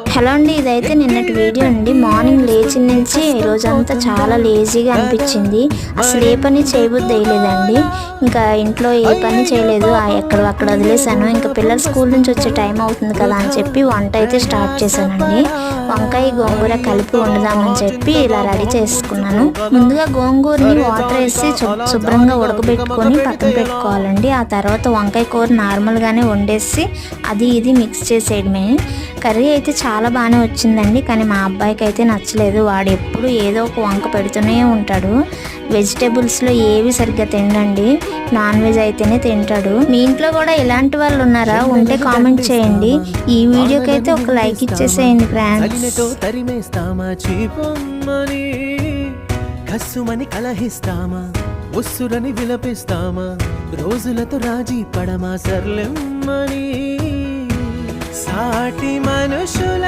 Oh. Hello అండి ఇదైతే నిన్నటి వీడియో అండి. మార్నింగ్ లేచి నుంచి రోజంతా చాలా లేజీగా అనిపించింది. అసలు ఏ పని చేయబుద్ధి వేయలేదండి ఇంకా ఇంట్లో ఏ పని చేయలేదు. ఎక్కడ అక్కడ వదిలేసాను ఇంకా పిల్లలు స్కూల్ నుంచి వచ్చే టైం అవుతుంది కదా అని చెప్పి వంట అయితే స్టార్ట్ చేశానండి. వంకాయ గోంగూర కలిపి వండుదామని చెప్పి ఇలా రెడీ చేసుకున్నాను. ముందుగా గోంగూరని వాటర్ వేసి శుభ్రంగా ఉడకబెట్టుకొని పక్కన పెట్టుకోవాలండి. ఆ తర్వాత వంకాయ కూర నార్మల్గానే వండేసి అది ఇది మిక్స్ చేసేయడమే. కర్రీ అయితే చాలా చాలా బాగానే వచ్చిందండి. కానీ మా అబ్బాయికి అయితే నచ్చలేదు. వాడు ఎప్పుడు ఏదో ఒక వంక పెడుతూనే ఉంటాడు. వెజిటేబుల్స్లో ఏవి సరిగ్గా తినండి నాన్ వెజ్ అయితేనే తింటాడు. మీ ఇంట్లో కూడా ఇలాంటి వాళ్ళు ఉన్నారా? ఉంటే కామెంట్ చేయండి. ఈ వీడియోకి అయితే ఒక లైక్ ఇచ్చేసేయండి కస్సుమని కలహిస్తామా? ఉస్సురని విలపిస్తామా? రోజులతో రాజీ పడమా? సర్లెమ్మని సాటి మనుషుల